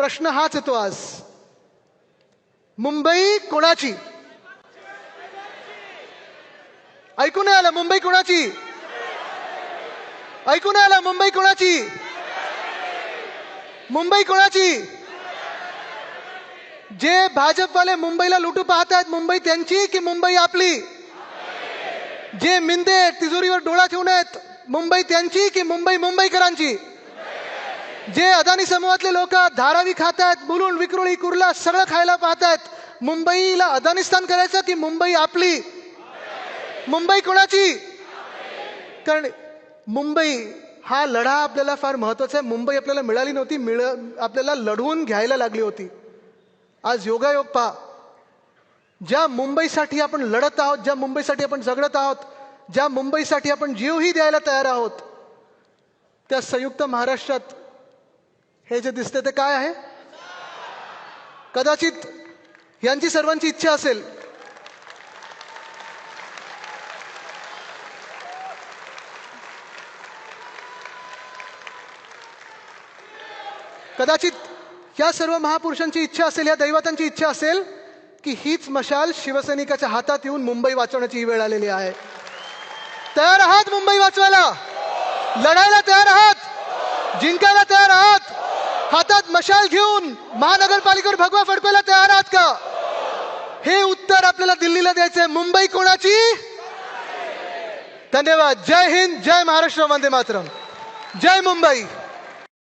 प्रश्न हाच येतो आज. मुंबई कोणाची? ऐकून नाही आलं मुंबई कोणाची? ऐकून नाही आलं मुंबई कोणाची? मुंबई कोणाची? जे भाजपवाले मुंबईला लुटू पाहत आहेत मुंबई त्यांची की मुंबई आपली? जे मिंदे तिजोरीवर डोळा ठेवून आहेत मुंबई त्यांची की मुंबई मुंबईकरांची? जे अदानी समूहातले लोक धारावी खात आहेत बुलून विक्रोळी कुर्ला सगळं खायला पाहत आहेत मुंबईला अदानिस्तान करायचं की मुंबई आपली? मुंबई कोणाची? कारण मुंबई हा लढा आपल्याला फार महत्त्वाचा आहे. मुंबई आपल्याला मिळाली नव्हती मिळ आपल्याला लढवून घ्यायला लागली होती. आज योगायोग पहा. ज्या मुंबईसाठी आपण लढत आहोत ज्या मुंबईसाठी आपण झगडत आहोत ज्या मुंबईसाठी आपण जीवही द्यायला तयार आहोत त्या संयुक्त महाराष्ट्रात हे जे दिसते ते काय आहे? कदाचित यांची सर्वांची इच्छा असेल. कदाचित या सर्व महापुरुषांची इच्छा असेल या दैवतांची इच्छा असेल की हीच मशाल शिवसैनिकाच्या हातात येऊन मुंबई वाचवण्याची ही वेळ आलेली आहे. तयार आहात मुंबई वाचवायला? लढायला तयार आहात? जिंकायला तयार आहात? हातात मशाल घेऊन महानगरपालिकेवर भगवा फडकवायला तयार आहात का? हे उत्तर आपल्याला दिल्लीला द्यायचंय. मुंबई कोणाची? धन्यवाद. जय हिंद जय महाराष्ट्र वंदे मातरम. जय मुंबई.